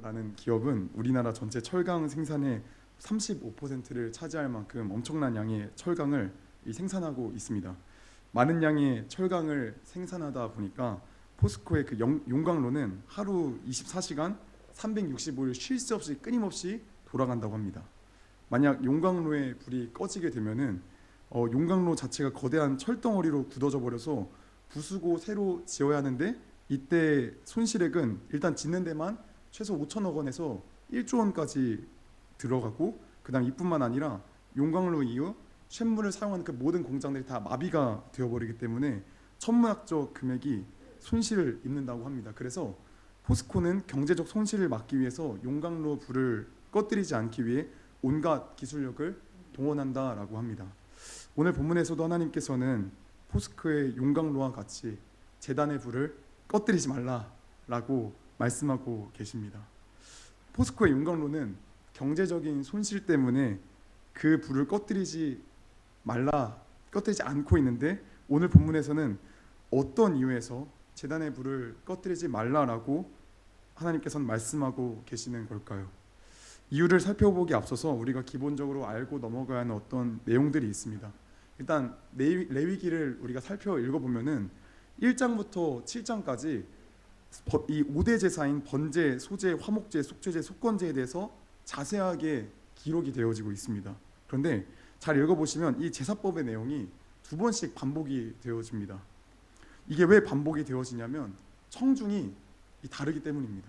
라는 기업은 우리나라 전체 철강 생산의 35%를 차지할 만큼 엄청난 양의 철강을 이 생산하고 있습니다. 많은 양의 철강을 생산하다 보니까 포스코의 그 영- 용광로는 하루 24시간 365일 쉴 새 없이 끊임없이 돌아간다고 합니다. 만약 용광로의 불이 꺼지게 되면은 어, 용광로 자체가 거대한 철덩어리로 굳어져 버려서 부수고 새로 지어야 하는데 이때 손실액은 일단 짓는 데만 최소 5천억 원에서 1조 원까지 들어가고 그다음 이뿐만 아니라 용광로 이후 쇳물을 사용하는 그 모든 공장들이 다 마비가 되어버리기 때문에 천문학적 금액이 손실을 입는다고 합니다. 그래서 포스코는 경제적 손실을 막기 위해서 용광로 불을 꺼뜨리지 않기 위해 온갖 기술력을 동원한다라고 합니다. 오늘 본문에서도 하나님께서는 포스코의 용광로와 같이 재단의 불을 꺼뜨리지 말라라고 말씀하고 계십니다. 포스코의 용광로는 경제적인 손실 때문에 그 불을 꺼뜨리지 말라 꺼뜨리지 않고 있는데 오늘 본문에서는 어떤 이유에서 재단의 불을 꺼뜨리지 말라라고 하나님께서는 말씀하고 계시는 걸까요? 이유를 살펴보기 앞서서 우리가 기본적으로 알고 넘어가야 하는 어떤 내용들이 있습니다. 일단 레위, 레위기를 우리가 살펴 읽어보면은 1장부터 7장까지 이 5대 제사인 번제, 소제, 화목제, 속죄제, 속건제에 대해서 자세하게 기록이 되어지고 있습니다. 그런데 잘 읽어보시면 이 제사법의 내용이 두 번씩 반복이 되어집니다. 이게 왜 반복이 되어지냐면 청중이 이 다르기 때문입니다.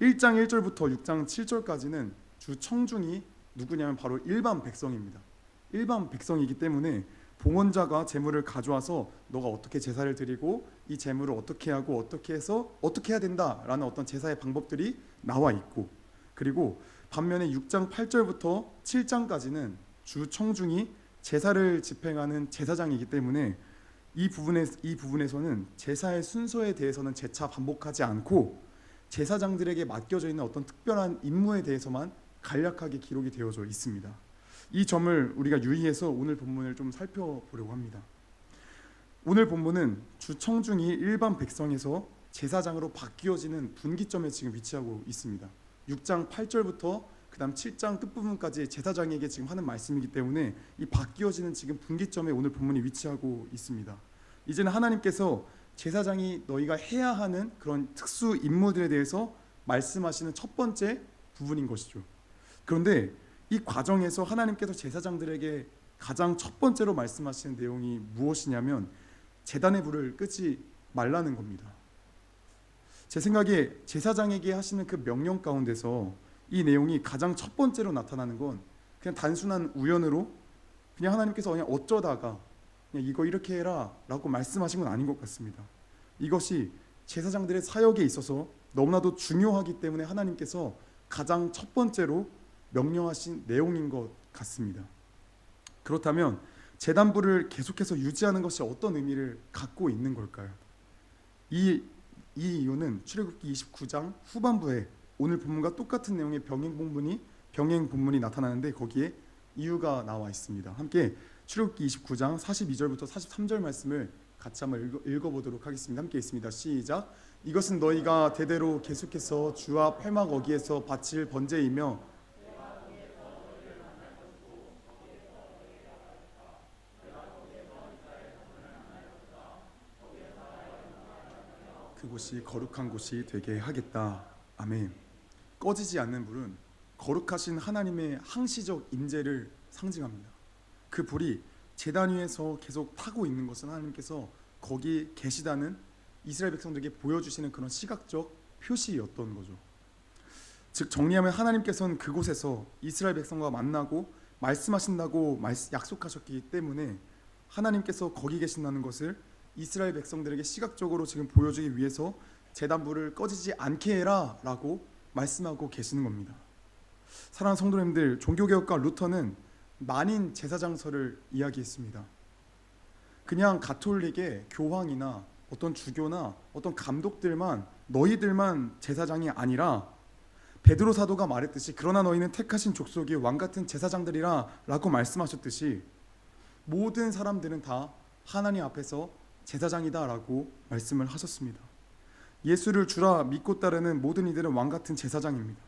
1장 1절부터 6장 7절까지는 주 청중이 누구냐면 바로 일반 백성입니다. 일반 백성이기 때문에 봉헌자가 제물을 가져와서 너가 어떻게 제사를 드리고 이 제물을 어떻게 하고 어떻게 해서 어떻게 해야 된다라는 어떤 제사의 방법들이 나와 있고 그리고 반면에 6장 8절부터 7장까지는 주 청중이 제사를 집행하는 제사장이기 때문에 이 부분에 이 부분에서는 제사의 순서에 대해서는 재차 반복하지 않고 제사장들에게 맡겨져 있는 어떤 특별한 임무에 대해서만 간략하게 기록이 되어져 있습니다. 이 점을 우리가 유의해서 오늘 본문을 좀 살펴보려고 합니다. 오늘 본문은 주 청중이 일반 백성에서 제사장으로 바뀌어지는 분기점에 지금 위치하고 있습니다. 6장 8절부터 그다음 7장 끝부분까지 제사장에게 지금 하는 말씀이기 때문에 이 바뀌어지는 지금 분기점에 오늘 본문이 위치하고 있습니다. 이제는 하나님께서 제사장이 너희가 해야 하는 그런 특수 임무들에 대해서 말씀하시는 첫 번째 부분인 것이죠. 그런데 이 과정에서 하나님께서 제사장들에게 가장 첫 번째로 말씀하시는 내용이 무엇이냐면 제단의 불을 끄지 말라는 겁니다. 제 생각에 제사장에게 하시는 그 명령 가운데서 이 내용이 가장 첫 번째로 나타나는 건 그냥 단순한 우연으로 그냥 하나님께서 그냥 어쩌다가 그냥 이거 이렇게 해라라고 말씀하신 건 아닌 것 같습니다. 이것이 제사장들의 사역에 있어서 너무나도 중요하기 때문에 하나님께서 가장 첫 번째로 명령하신 내용인 것 같습니다. 그렇다면 재단부를 계속해서 유지하는 것이 어떤 의미를 갖고 있는 걸까요? 이, 이 이유는 출애굽기 29장 후반부에 오늘 본문과 똑같은 내용의 병행 본문이 병행 본문이 나타나는데 거기에 이유가 나와 있습니다. 함께 출애굽기 29장 42절부터 43절 말씀을 같이 한번 읽어, 읽어보도록 하겠습니다. 함께 있습니다. 시작. 이것은 너희가 대대로 계속해서 주 앞 회막 어기에서 바칠 번제이며 그곳이 거룩한 곳이 되게 하겠다. 아멘. 꺼지지 않는 불은 거룩하신 하나님의 항시적 임재를 상징합니다. 그 불이 제단 위에서 계속 타고 있는 것은 하나님께서 거기 계시다는 이스라엘 백성들에게 보여주시는 그런 시각적 표시였던 거죠. 즉 정리하면 하나님께서는 그곳에서 이스라엘 백성과 만나고 말씀하신다고 약속하셨기 때문에 하나님께서 거기 계신다는 것을 이스라엘 백성들에게 시각적으로 지금 보여주기 위해서 제단불을 꺼지지 않게 해라라고 말씀하고 계시는 겁니다. 사랑하는 성도님들, 종교개혁가 루터는 만인 제사장설을 이야기했습니다. 그냥 가톨릭의 교황이나 어떤 주교나 어떤 감독들만 너희들만 제사장이 아니라 베드로 사도가 말했듯이 그러나 너희는 택하신 족속이 왕 같은 제사장들이라라고 말씀하셨듯이 모든 사람들은 다 하나님 앞에서 제사장이다라고 말씀을 하셨습니다. 예수를 주라 믿고 따르는 모든 이들은 왕 같은 제사장입니다.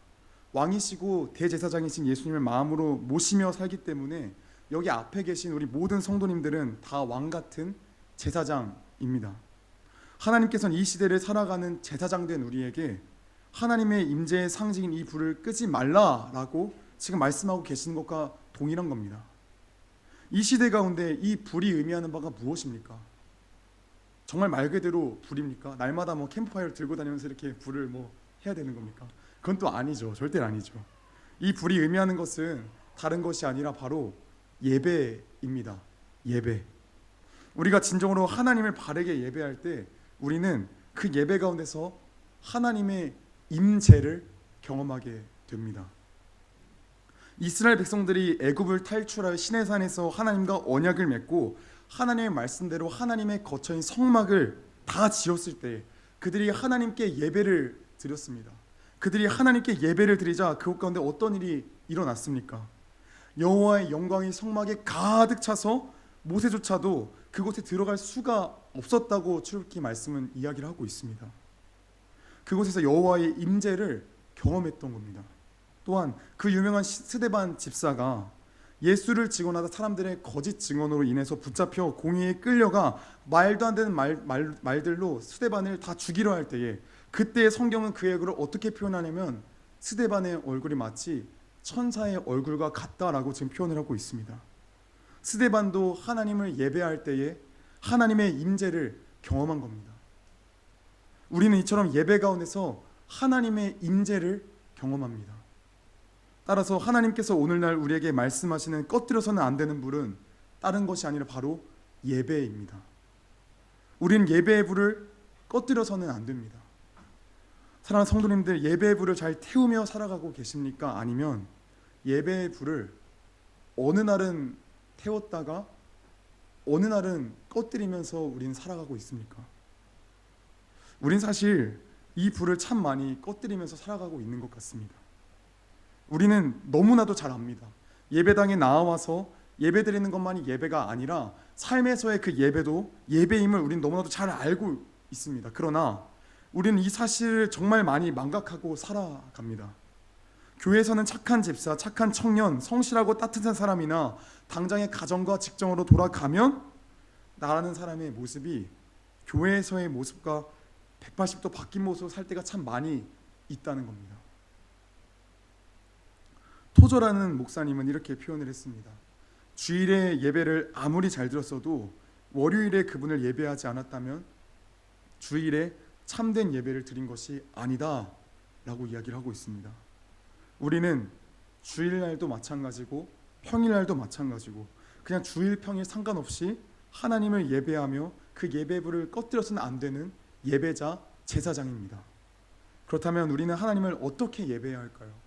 왕이시고 대제사장이신 예수님을 마음으로 모시며 살기 때문에 여기 앞에 계신 우리 모든 성도님들은 다 왕 같은 제사장입니다. 하나님께서는 이 시대를 살아가는 제사장된 우리에게 하나님의 임재의 상징인 이 불을 끄지 말라라고 지금 말씀하고 계시는 것과 동일한 겁니다. 이 시대 가운데 이 불이 의미하는 바가 무엇입니까? 정말 말 그대로 불입니까? 날마다 뭐 캠프파이어를 들고 다니면서 이렇게 불을 뭐 해야 되는 겁니까? 그건 또 아니죠. 절대 아니죠. 이 불이 의미하는 것은 다른 것이 아니라 바로 예배입니다. 예배. 우리가 진정으로 하나님을 바르게 예배할 때 우리는 그 예배 가운데서 하나님의 임재를 경험하게 됩니다. 이스라엘 백성들이 애굽을 탈출하여 시내산에서 하나님과 언약을 맺고 하나님의 말씀대로 하나님의 거처인 성막을 다 지었을 때 그들이 하나님께 예배를 드렸습니다. 그들이 하나님께 예배를 드리자 그곳 가운데 어떤 일이 일어났습니까? 여호와의 영광이 성막에 가득 차서 모세조차도 그곳에 들어갈 수가 없었다고 출애굽기 말씀은 이야기를 하고 있습니다. 그곳에서 여호와의 임재를 경험했던 겁니다. 또한 그 유명한 시- 스데반 집사가 예수를 증언하다 사람들의 거짓 증언으로 인해서 붙잡혀 공의에 끌려가 말도 안 되는 말, 말, 말들로 스데반을 다 죽이려 할 때에 그때 성경은 그의 얼굴을 어떻게 표현하냐면 스데반의 얼굴이 마치 천사의 얼굴과 같다라고 지금 표현을 하고 있습니다. 스데반도 하나님을 예배할 때에 하나님의 임재를 경험한 겁니다. 우리는 이처럼 예배 가운데서 하나님의 임재를 경험합니다. 따라서 하나님께서 오늘날 우리에게 말씀하시는 꺼뜨려서는 안 되는 불은 다른 것이 아니라 바로 예배입니다. 우리는 예배의 불을 꺼뜨려서는 안 됩니다. 사랑하는 성도님들 예배의 불을 잘 태우며 살아가고 계십니까? 아니면 예배의 불을 어느 날은 태웠다가 어느 날은 꺼뜨리면서 우리는 살아가고 있습니까? 우린 사실 이 불을 참 많이 꺼뜨리면서 살아가고 있는 것 같습니다. 우리는 너무나도 잘 압니다. 예배당에 나와서 예배 드리는 것만이 예배가 아니라 삶에서의 그 예배도 예배임을 우리는 너무나도 잘 알고 있습니다. 그러나 우리는 이 사실을 정말 많이 망각하고 살아갑니다. 교회에서는 착한 집사, 착한 청년, 성실하고 따뜻한 사람이나 당장의 가정과 직장으로 돌아가면 나라는 사람의 모습이 교회에서의 모습과 180도 바뀐 모습으로 살 때가 참 많이 있다는 겁니다. 토저라는 목사님은 이렇게 표현을 했습니다. 주일에 예배를 아무리 잘 들었어도 월요일에 그분을 예배하지 않았다면 주일에 참된 예배를 드린 것이 아니다 라고 이야기를 하고 있습니다. 우리는 주일날도 마찬가지고 평일날도 마찬가지고 그냥 주일 평일 상관없이 하나님을 예배하며 그 예배부를 꺼뜨려서는 안 되는 예배자 제사장입니다. 그렇다면 우리는 하나님을 어떻게 예배해야 할까요?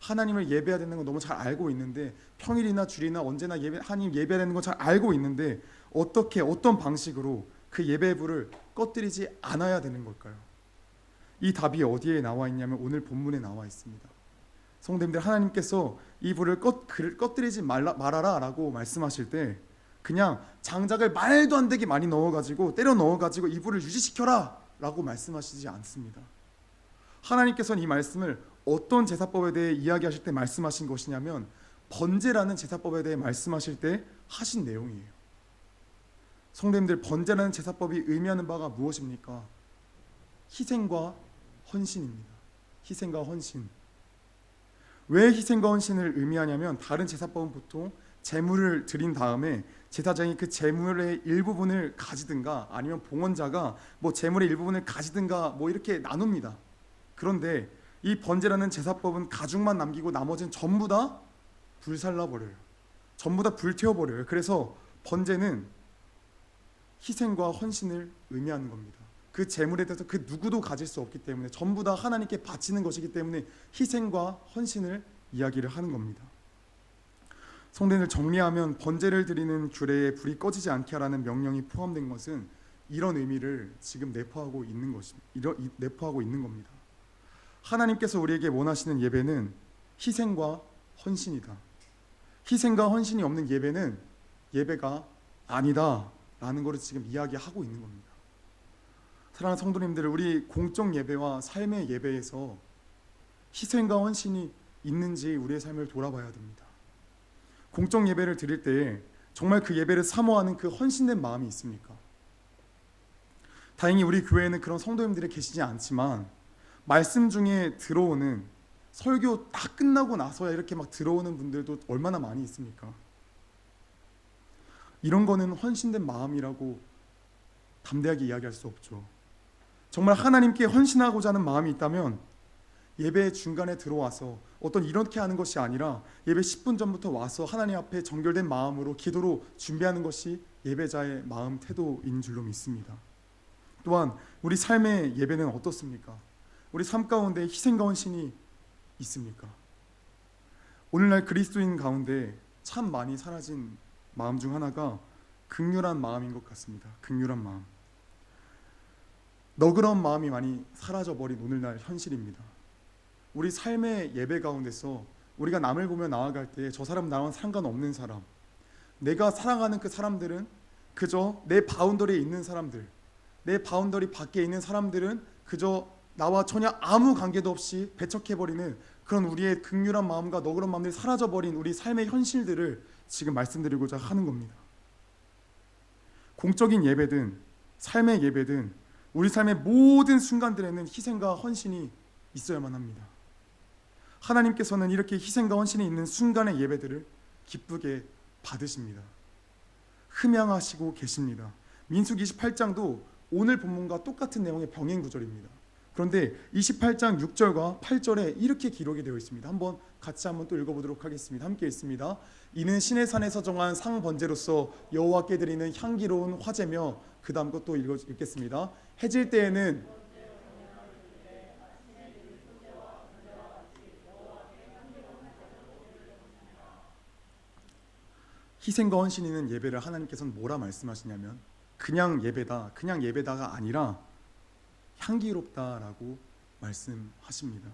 하나님을 예배해야 되는 건 너무 잘 알고 있는데 평일이나 주일이나 언제나 예배 하나님 예배해야 되는 건 잘 알고 있는데 어떻게 어떤 방식으로 그 예배부를 꺼뜨리지 않아야 되는 걸까요? 이 답이 어디에 나와 있냐면 오늘 본문에 나와 있습니다. 성도님들 하나님께서 이 불을 꺼, 그- 꺼뜨리지 말라, 말아라라고 말씀하실 때 그냥 장작을 말도 안 되게 많이 넣어가지고 때려 넣어가지고 이 불을 유지시켜라라고 말씀하시지 않습니다. 하나님께서는 이 말씀을 어떤 제사법에 대해 이야기하실 때 말씀하신 것이냐면 번제라는 제사법에 대해 말씀하실 때 하신 내용이에요. 성도님들 번제라는 제사법이 의미하는 바가 무엇입니까? 희생과 헌신입니다. 희생과 헌신. 왜 희생과 헌신을 의미하냐면 다른 제사법은 보통 제물을 드린 다음에 제사장이 그 제물의 일부분을 가지든가 아니면 봉헌자가 뭐 제물의 일부분을 가지든가 뭐 이렇게 나눕니다. 그런데 이 번제라는 제사법은 가죽만 남기고 나머지는 전부 다 불살라 버려요. 전부 다 불태워 버려요. 그래서 번제는 희생과 헌신을 의미하는 겁니다. 그 제물에 대해서 그 누구도 가질 수 없기 때문에 전부 다 하나님께 바치는 것이기 때문에 희생과 헌신을 이야기를 하는 겁니다. 성대를 정리하면 번제를 드리는 규례에 불이 꺼지지 않게 하라는 명령이 포함된 것은 이런 의미를 지금 내포하고 있는 것입니다. 이러, 이- 내포하고 있는 겁니다. 하나님께서 우리에게 원하시는 예배는 희생과 헌신이다. 희생과 헌신이 없는 예배는 예배가 아니다 라는 것을 지금 이야기하고 있는 겁니다. 사랑하는 성도님들, 우리 공적 예배와 삶의 예배에서 희생과 헌신이 있는지 우리의 삶을 돌아봐야 됩니다. 공적 예배를 드릴 때 정말 그 예배를 사모하는 그 헌신된 마음이 있습니까? 다행히 우리 교회에는 그런 성도님들이 계시지 않지만 말씀 중에 들어오는 설교 딱 끝나고 나서야 이렇게 막 들어오는 분들도 얼마나 많이 있습니까? 이런 거는 헌신된 마음이라고 담대하게 이야기할 수 없죠. 정말 하나님께 헌신하고자 하는 마음이 있다면 예배 중간에 들어와서 어떤 이렇게 하는 것이 아니라 예배 10분 전부터 와서 하나님 앞에 정결된 마음으로 기도로 준비하는 것이 예배자의 마음 태도인 줄로 믿습니다. 또한 우리 삶의 예배는 어떻습니까? 우리 삶 가운데 희생과 헌신이 있습니까? 오늘날 그리스도인 가운데 참 많이 사라진 마음 중 하나가 극률한 마음인 것 같습니다. 극률한 마음. 너그러운 마음이 많이 사라져 버린 오늘날 현실입니다. 우리 삶의 예배 가운데서 우리가 남을 보며 나아갈 때 저 사람 나와 상관없는 사람, 내가 사랑하는 그 사람들은 그저 내 바운더리에 있는 사람들, 내 바운더리 밖에 있는 사람들은 그저 나와 전혀 아무 관계도 없이 배척해 버리는 그런 우리의 극률한 마음과 너그러운 마음들이 사라져 버린 우리 삶의 현실들을 지금 말씀드리고자 하는 겁니다. 공적인 예배든 삶의 예배든 우리 삶의 모든 순간들에는 희생과 헌신이 있어야만 합니다. 하나님께서는 이렇게 희생과 헌신이 있는 순간의 예배들을 기쁘게 받으십니다. 흠양하시고 계십니다. 민숙 28장도 오늘 본문과 똑같은 내용의 병행 구절입니다. 그런데 28장 6절과 8절에 이렇게 기록이 되어 있습니다. 한번 같이 한번 또 읽어보도록 하겠습니다. 함께 읽습니다. 이는 신의 산에서 정한 상 번제로서 여호와께 드리는 향기로운 화제며 그 다음 것도 읽어 읽겠습니다. 해질 때에는 희생과 헌신 있는 예배를 하나님께서는 뭐라 말씀하시냐면 그냥 예배다, 그냥 예배다가 아니라 향기롭다라고 말씀하십니다.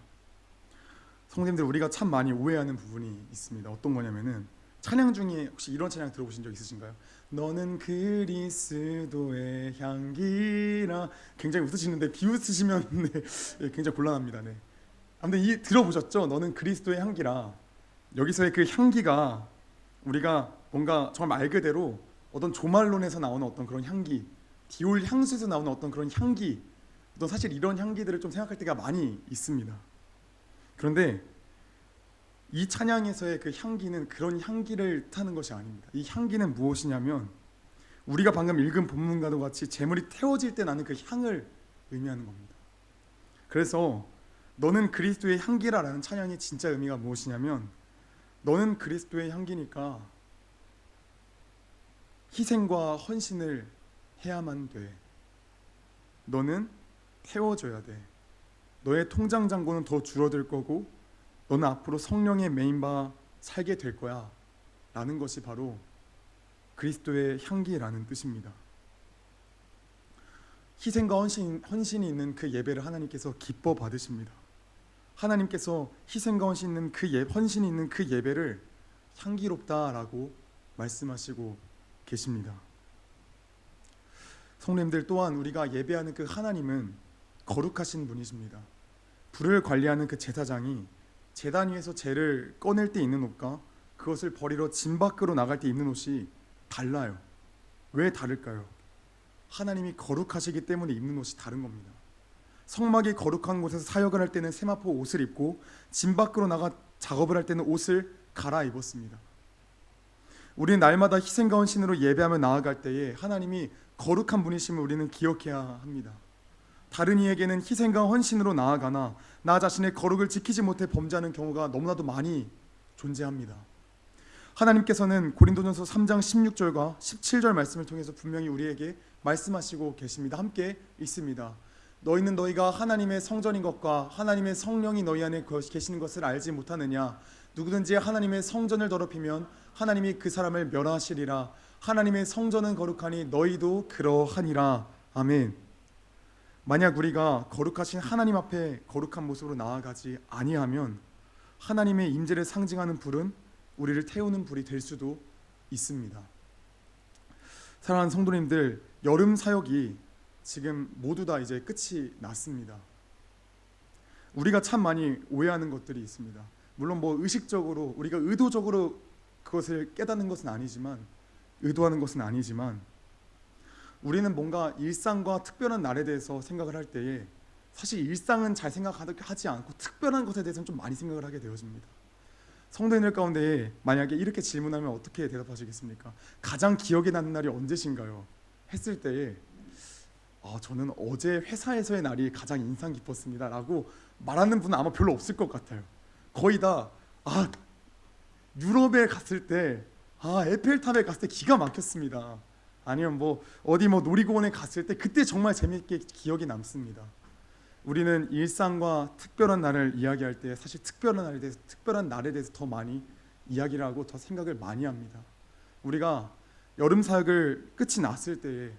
성도님들 우리가 참 많이 오해하는 부분이 있습니다. 어떤 거냐면은 찬양 중에 혹시 이런 찬양 들어보신 적 있으신가요? 너는 그리스도의 향기라 굉장히 웃으시는데 비웃으시면 네, 예, 굉장히 곤란합니다. 네. 아무튼 이 들어보셨죠? 너는 그리스도의 향기라 여기서의 그 향기가 우리가 뭔가 정말 말 그대로 어떤 조말론에서 나오는 어떤 그런 향기, 디올 향수에서 나오는 어떤 그런 향기, 어떤 사실 이런 향기들을 좀 생각할 때가 많이 있습니다. 그런데 이 찬양에서의 그 향기는 그런 향기를 타는 것이 아닙니다. 이 향기는 무엇이냐면 우리가 방금 읽은 본문과도 같이 재물이 태워질 때 나는 그 향을 의미하는 겁니다. 그래서 너는 그리스도의 향기라라는 찬양의 진짜 의미가 무엇이냐면 너는 그리스도의 향기니까 희생과 헌신을 해야만 돼. 너는 태워줘야 돼. 너의 통장 잔고는 더 줄어들 거고 너는 앞으로 성령의 메인바 살게 될 거야. 라는 것이 바로 그리스도의 향기라는 뜻입니다. 희생과 헌신, 헌신이 있는 그 예배를 하나님께서 기뻐 받으십니다. 하나님께서 희생과 헌신 있는 그 예, 헌신이 있는 그 예배를 향기롭다라고 말씀하시고 계십니다. 성님들 또한 우리가 예배하는 그 하나님은 거룩하신 분이십니다. 불을 관리하는 그 제사장이 제단 위에서 재를 꺼낼 때 입는 옷과 그것을 버리러 진 밖으로 나갈 때 입는 옷이 달라요. 왜 다를까요? 하나님이 거룩하시기 때문에 입는 옷이 다른 겁니다. 성막이 거룩한 곳에서 사역을 할 때는 세마포 옷을 입고 진 밖으로 나가 작업을 할 때는 옷을 갈아입었습니다. 우리는 날마다 희생과 헌신으로 예배하며 나아갈 때에 하나님이 거룩한 분이심을 우리는 기억해야 합니다. 다른 이에게는 희생과 헌신으로 나아가나 나 자신의 거룩을 지키지 못해 범죄하는 경우가 너무나도 많이 존재합니다. 하나님께서는 고린도전서 3장 16절과 17절 말씀을 통해서 분명히 우리에게 말씀하시고 계십니다. 함께 있습니다. 너희는 너희가 하나님의 성전인 것과 하나님의 성령이 너희 안에 계시는 것을 알지 못하느냐 누구든지 하나님의 성전을 더럽히면 하나님이 그 사람을 멸하시리라 하나님의 성전은 거룩하니 너희도 그러하니라 아멘 만약 우리가 거룩하신 하나님 앞에 거룩한 모습으로 나아가지 아니하면 하나님의 임재를 상징하는 불은 우리를 태우는 불이 될 수도 있습니다 사랑하는 성도님들 여름 사역이 지금 모두 다 이제 끝이 났습니다. 우리가 참 많이 오해하는 것들이 있습니다. 물론 뭐 의식적으로 우리가 의도적으로 그것을 깨닫는 것은 아니지만 의도하는 것은 아니지만 우리는 뭔가 일상과 특별한 날에 대해서 생각을 할 때에 사실 일상은 잘 생각하지 않고 특별한 것에 대해서는 좀 많이 생각을 하게 되어집니다. 성도님들 가운데 만약에 이렇게 질문하면 어떻게 대답하시겠습니까? 가장 기억에 남는 날이 언제신가요? 했을 때에 아, 저는 어제 회사에서의 날이 가장 인상 깊었습니다라고 말하는 분은 아마 별로 없을 것 같아요. 거의 다 아, 유럽에 갔을 때 아, 에펠탑에 갔을 때 기가 막혔습니다. 아니면 뭐 어디 뭐 놀이공원에 갔을 때 그때 정말 재미있게 기억이 남습니다. 우리는 일상과 특별한 날을 이야기할 때 사실 특별한 날에 대해서 특별한 날에 대해서 더 많이 이야기를 하고 더 생각을 많이 합니다. 우리가 여름 사역을 끝이 났을 때에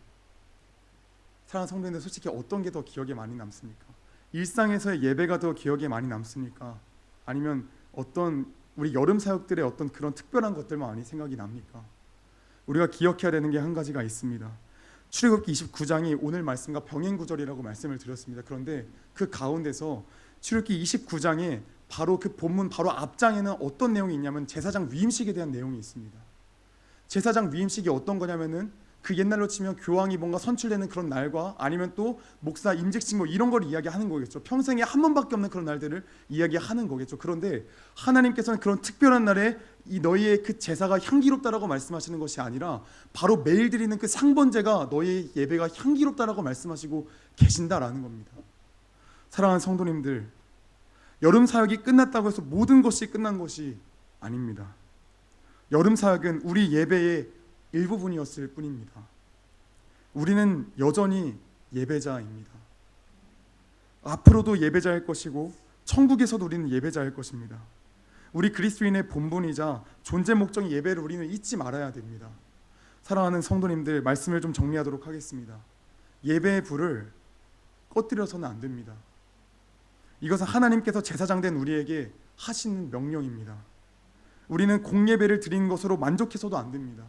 사랑하는 성도님들 솔직히 어떤 게 더 기억에 많이 남습니까? 일상에서의 예배가 더 기억에 많이 남습니까? 아니면 어떤 우리 여름 사역들의 어떤 그런 특별한 것들만 많이 생각이 납니까? 우리가 기억해야 되는 게 한 가지가 있습니다. 출애굽기 29장이 오늘 말씀과 병행 구절이라고 말씀을 드렸습니다. 그런데 그 가운데서 출애굽기 29장에 바로 그 본문 바로 앞장에는 어떤 내용이 있냐면 제사장 위임식에 대한 내용이 있습니다. 제사장 위임식이 어떤 거냐면은 그 옛날로 치면 교황이 뭔가 선출되는 그런 날과 아니면 또 목사 임직식 뭐 이런 걸 이야기하는 거겠죠. 평생에 한 번밖에 없는 그런 날들을 이야기하는 거겠죠. 그런데 하나님께서는 그런 특별한 날에 이 너희의 그 제사가 향기롭다라고 말씀하시는 것이 아니라 바로 매일 드리는 그 상번제가 너희의 예배가 향기롭다라고 말씀하시고 계신다라는 겁니다. 사랑하는 성도님들, 여름 사역이 끝났다고 해서 모든 것이 끝난 것이 아닙니다. 여름 사역은 우리 예배의 일부분이었을 뿐입니다. 우리는 여전히 예배자입니다. 앞으로도 예배자일 것이고 천국에서도 우리는 예배자일 것입니다. 우리 그리스도인의 본분이자 존재 목적인 예배를 우리는 잊지 말아야 됩니다. 사랑하는 성도님들 말씀을 좀 정리하도록 하겠습니다. 예배의 불을 꺼뜨려서는 안 됩니다. 이것은 하나님께서 제사장 된 우리에게 하시는 명령입니다. 우리는 공예배를 드리는 것으로 만족해서도 안 됩니다.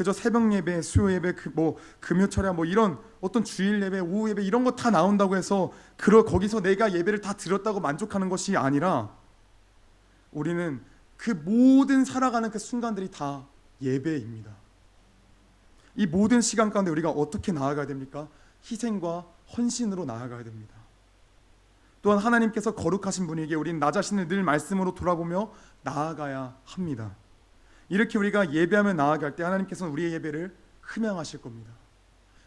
그저 새벽 예배, 수요 예배, 그 뭐 금요 철야 뭐 이런 어떤 주일 예배, 오후 예배 이런 거 다 나온다고 해서 그러 거기서 내가 예배를 다 드렸다고 만족하는 것이 아니라 우리는 그 모든 살아가는 그 순간들이 다 예배입니다. 이 모든 시간 가운데 우리가 어떻게 나아가야 됩니까? 희생과 헌신으로 나아가야 됩니다. 또한 하나님께서 거룩하신 분에게 우리는 나 자신을 늘 말씀으로 돌아보며 나아가야 합니다. 이렇게 우리가 예배하며 나아갈 때 하나님께서는 우리의 예배를 흠양하실 겁니다.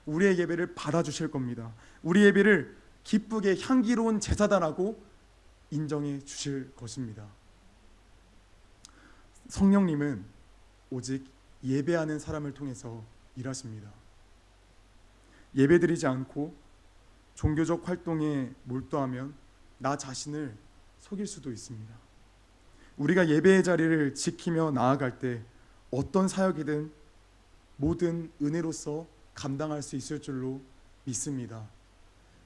우리의 예배를 받아주실 겁니다. 우리 예배를 기쁘게 향기로운 제사다라고 인정해 주실 것입니다. 성령님은 오직 예배하는 사람을 통해서 일하십니다. 예배드리지 않고 종교적 활동에 몰두하면 나 자신을 속일 수도 있습니다. 우리가 예배의 자리를 지키며 나아갈 때 어떤 사역이든 모든 은혜로서 감당할 수 있을 줄로 믿습니다.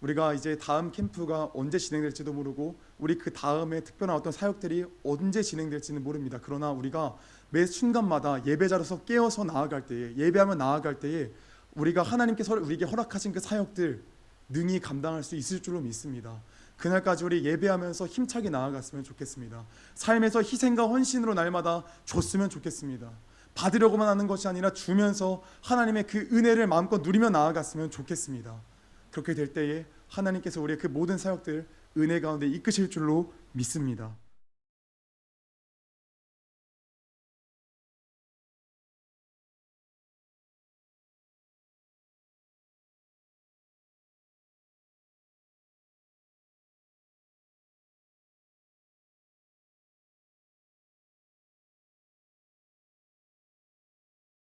우리가 이제 다음 캠프가 언제 진행될지도 모르고 우리 그 다음에 특별한 어떤 사역들이 언제 진행될지는 모릅니다. 그러나 우리가 매 순간마다 예배자로서 깨어서 나아갈 때에 예배하며 나아갈 때에 우리가 하나님께서 우리에게 허락하신 그 사역들 능히 감당할 수 있을 줄로 믿습니다. 그날까지 우리 예배하면서 힘차게 나아갔으면 좋겠습니다. 삶에서 희생과 헌신으로 날마다 줬으면 좋겠습니다. 받으려고만 하는 것이 아니라 주면서 하나님의 그 은혜를 마음껏 누리며 나아갔으면 좋겠습니다. 그렇게 될 때에 하나님께서 우리의 그 모든 사역들 은혜 가운데 이끄실 줄로 믿습니다.